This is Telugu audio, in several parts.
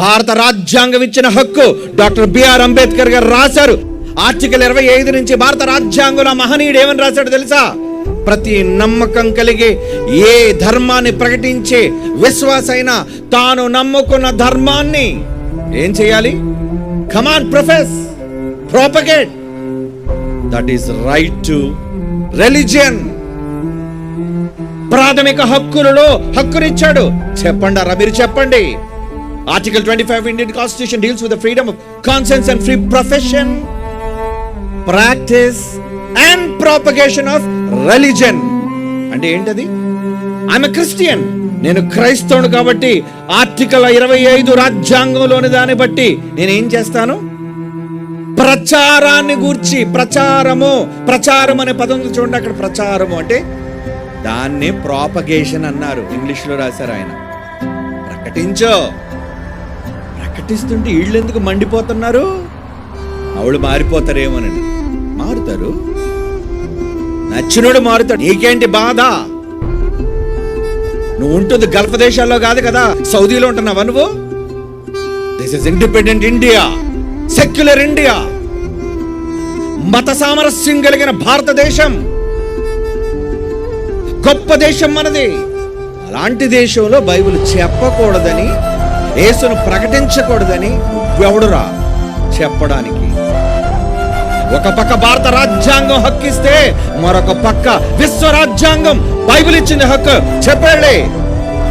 భారత రాజ్యాంగం ఇచ్చిన హక్కు డాక్టర్ బిఆర్ అంబేద్కర్ గారు రాశారు. ఆర్టికల్ ఇరవై ఐదు నుంచి భారత రాజ్యాంగంలో మహనీయుడు ఏమని రాశాడు తెలుసా? ప్రతి నమ్మకం కలిగి ఏ ధర్మాన్ని ప్రకటించే విశ్వాసైనా తాను నమ్ముకున్న ధర్మాన్ని ఏం చేయాలి? Come on profess propagate that is right to religion ప్రాథమిక హక్కులలో హక్కునిచ్చాడు. చెప్పండి రా మీరు చెప్పండి. Article twenty five Indian constitution deals with freedom of conscience and free profession practice and propagation of religion అంటే ఏంటది? ఆమె క్రిస్టియన్ నేను క్రైస్తవుడు కాబట్టి ఆర్టికల్ ఇరవై ఐదు రాజ్యాంగంలోని దాన్ని బట్టి నేను ఏం చేస్తాను? ప్రచారాన్ని గూర్చి ప్రచారము ప్రచారం అనే పదం చూడండి అక్కడ ప్రచారము అంటే దాన్ని ప్రాపగేషన్ అన్నారు. ఇంగ్లీష్లో రాశారు ఆయన. ప్రకటించో. ప్రకటిస్తుంటే వీళ్ళందుకు మండిపోతున్నారు? ఆవిడ మారిపోతారేమోనని మారుతారు. నచ్చినోడు మారుతాడు. నీకేంటి బాధ? నువ్వు ఉంటుంది గల్ఫ్ దేశాల్లో కాదు కదా. సౌదీలో ఉంటున్నావా నువ్వు? This is independent India secular India మత సామరస్యం కలిగిన భారతదేశం. గొప్ప దేశం మనది. అలాంటి దేశంలో బైబిల్ చెప్పకూడదని యేసును ప్రకటించకూడదని ఎవడురా చెప్పడానికి? ఒక పక్క భారత రాజ్యాంగం హక్కిస్తే మరొక పక్క విశ్వ రాజ్యాంగం బైబిల్ ఇచ్చింది హక్కు. చెప్పలే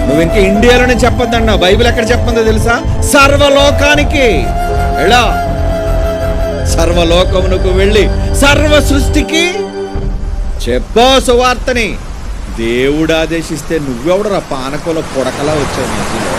నువ్వు ఇంకా ఇండియాలోనే చెప్పొద్దన్నా. బైబిల్ ఎక్కడ చెప్పిందో తెలుసా? సర్వలోకానికి. ఎలా? సర్వలోకమునకు వెళ్ళి సర్వ సృష్టికి చెప్పో సువార్తని. దేవుడు ఆదేశిస్తే నువ్వెవడరా? పానకుల పొడకలా వచ్చావు మధ్యలో